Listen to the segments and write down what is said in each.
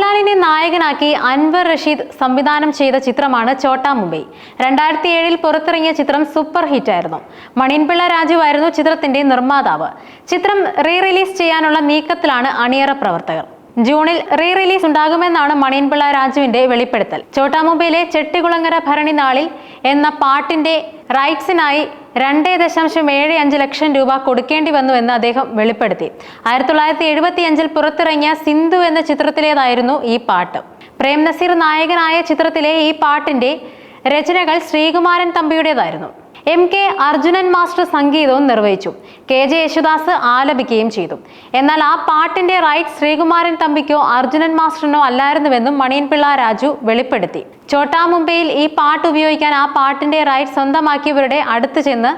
മോഹൻലാലിനെ നായകനാക്കി അൻവർ റഷീദ് സംവിധാനം ചെയ്ത ചിത്രമാണ് ചോട്ടാ മുംബൈ രണ്ടായിരത്തി ഏഴിൽ പുറത്തിറങ്ങിയ ചിത്രം സൂപ്പർ ഹിറ്റായിരുന്നു. മണിയൻപിള്ള രാജുവായിരുന്നു ചിത്രത്തിന്റെ നിർമ്മാതാവ്. ചിത്രം റീ റിലീസ് ചെയ്യാനുള്ള നീക്കത്തിലാണ് അണിയറ പ്രവർത്തകർ. ജൂണിൽ റീ റിലീസ് ഉണ്ടാകുമെന്നാണ് മണിയൻപിള്ള രാജുവിന്റെ വെളിപ്പെടുത്തൽ. ചോട്ടാമുംബൈയിലെ ചെട്ടികുളങ്ങര ഭരണി നാളിൽ എന്ന പാട്ടിന്റെ റൈറ്റ്സിനായി രണ്ടേ ദശാംശം ഏഴ് അഞ്ച് ലക്ഷം രൂപ കൊടുക്കേണ്ടി വന്നുവെന്ന് അദ്ദേഹം വെളിപ്പെടുത്തി. ആയിരത്തി തൊള്ളായിരത്തി എഴുപത്തി അഞ്ചിൽ പുറത്തിറങ്ങിയ സിന്ധു എന്ന ചിത്രത്തിലേതായിരുന്നു ഈ പാട്ട്. പ്രേം നസീർ നായകനായ ചിത്രത്തിലെ ഈ പാട്ടിന്റെ രചനകൾ ശ്രീകുമാരൻ തമ്പിയുടേതായിരുന്നു. എം കെ അർജുനൻ മാസ്റ്റർ സംഗീതവും നിർവഹിച്ചു. കെ ജെ യേശുദാസ് ആലപിക്കുകയും ചെയ്തു. എന്നാൽ ആ പാട്ടിന്റെ റൈറ്റ് ശ്രീകുമാരൻ തമ്പിക്കോ അർജുനൻ മാസ്റ്ററിനോ അല്ലായിരുന്നുവെന്നും മണിയൻപിള്ള രാജു വെളിപ്പെടുത്തി. ചോട്ടാ മുംബൈയിൽ ഈ പാട്ട് ഉപയോഗിക്കാൻ ആ പാട്ടിന്റെ റൈറ്റ് സ്വന്തമാക്കിയവരുടെ അടുത്ത് ചെന്ന്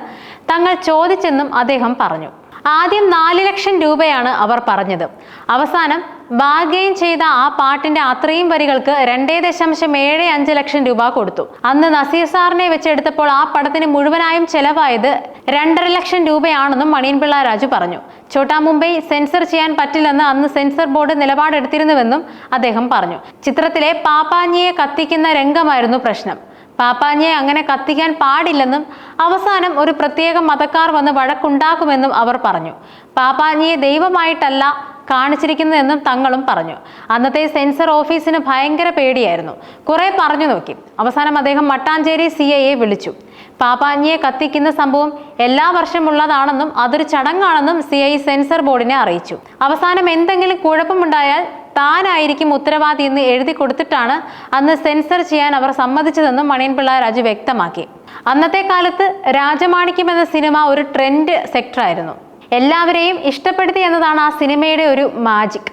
തങ്ങൾ ചോദിച്ചെന്നും അദ്ദേഹം പറഞ്ഞു. ആദ്യം നാല് ലക്ഷം രൂപയാണ് അവർ പറഞ്ഞത്. അവസാനം ബാർഗെയിൻ ചെയ്ത ആ പാട്ടിന്റെ അത്രയും വരികൾക്ക് രണ്ടേ ദശാംശം ഏഴ് അഞ്ച് ലക്ഷം രൂപ കൊടുത്തു. അന്ന് നസീർ സാറിനെ വെച്ചെടുത്തപ്പോൾ ആ പടത്തിന് മുഴുവനായും ചെലവായത് രണ്ടര ലക്ഷം രൂപയാണെന്നും മണിയൻപിള്ള രാജു പറഞ്ഞു. ചോട്ടാ മുംബൈ സെൻസർ ചെയ്യാൻ പറ്റില്ലെന്ന് അന്ന് സെൻസർ ബോർഡ് നിലപാടെടുത്തിരുന്നുവെന്നും അദ്ദേഹം പറഞ്ഞു. ചിത്രത്തിലെ പാപ്പാഞ്ഞിയെ കത്തിക്കുന്ന രംഗമായിരുന്നു പ്രശ്നം. പാപ്പാഞ്ഞിയെ അങ്ങനെ കത്തിക്കാൻ പാടില്ലെന്നും അവസാനം ഒരു പ്രത്യേക മതക്കാർ വന്ന് വഴക്കുണ്ടാക്കുമെന്നും അവർ പറഞ്ഞു. പാപ്പാഞ്ഞിയെ ദൈവമായിട്ടല്ല കാണിച്ചിരിക്കുന്നതെന്നും തങ്ങളും പറഞ്ഞു. അന്നത്തെ സെൻസർ ഓഫീസിന് ഭയങ്കര പേടിയായിരുന്നു. കുറെ പറഞ്ഞു നോക്കി. അവസാനം അദ്ദേഹം മട്ടാഞ്ചേരി സി വിളിച്ചു. പാപ്പാഞ്ഞിയെ കത്തിക്കുന്ന സംഭവം എല്ലാ വർഷമുള്ളതാണെന്നും അതൊരു ചടങ്ങാണെന്നും സി ഐ സെൻസർ ബോർഡിനെ അറിയിച്ചു. അവസാനം എന്തെങ്കിലും കുഴപ്പമുണ്ടായാൽ താനായിരിക്കും ഉത്തരവാദി എന്ന് എഴുതി കൊടുത്തിട്ടാണ് അന്ന് സെൻസർ ചെയ്യാൻ അവർ സമ്മതിച്ചതെന്നും മണിയൻപിള്ള രാജു വ്യക്തമാക്കി. അന്നത്തെ കാലത്ത് രാജമാണിക്യം എന്ന സിനിമ ഒരു ട്രെൻഡ് സെക്ടറായിരുന്നു. എല്ലാവരെയും ഇഷ്ടപ്പെടുത്തി എന്നതാണ് ആ സിനിമയുടെ ഒരു മാജിക്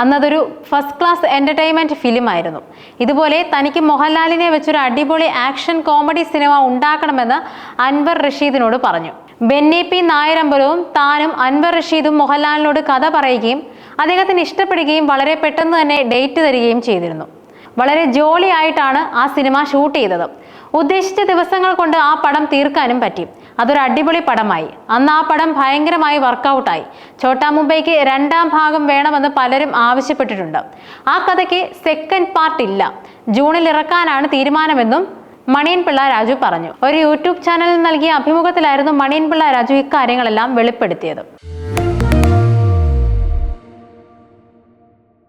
അന്നതൊരു ഫസ്റ്റ് ക്ലാസ് എന്റർടൈൻമെന്റ് ഫിലിമായിരുന്നു ഇതുപോലെ തനിക്ക് മോഹൻലാലിനെ വെച്ചൊരു അടിപൊളി ആക്ഷൻ കോമഡി സിനിമ ഉണ്ടാക്കണമെന്ന് അൻവർ റഷീദിനോട് പറഞ്ഞു. ബെന്നി പി നായരമ്പലവും താനും അൻവർ റഷീദും മോഹൻലാലിനോട് കഥ പറയുകയും അദ്ദേഹത്തിന് ഇഷ്ടപ്പെടുകയും വളരെ പെട്ടെന്ന് തന്നെ ഡേറ്റ് തരികയും ചെയ്തിരുന്നു. വളരെ ജോളിയായിട്ടാണ് ആ സിനിമ ഷൂട്ട് ചെയ്തത്. ഉദ്ദേശിച്ച ദിവസങ്ങൾ കൊണ്ട് ആ പടം തീർക്കാനും പറ്റി. അതൊരു അടിപൊളി പടമായി. അന്ന് ആ പടം ഭയങ്കരമായി വർക്കൗട്ടായി. ചോട്ടാ മുംബൈക്ക് രണ്ടാം ഭാഗം വേണമെന്ന് പലരും ആവശ്യപ്പെട്ടിട്ടുണ്ട്. ആ കഥയ്ക്ക് സെക്കൻഡ് പാർട്ട് ഇല്ല. ജൂണിൽ ഇറക്കാനാണ് തീരുമാനമെന്നും മണിയൻപിള്ള രാജു പറഞ്ഞു. ഒരു യൂട്യൂബ് ചാനലിൽ നൽകിയ അഭിമുഖത്തിലായിരുന്നു മണിയൻപിള്ള രാജു ഇക്കാര്യങ്ങളെല്ലാം വെളിപ്പെടുത്തിയത്.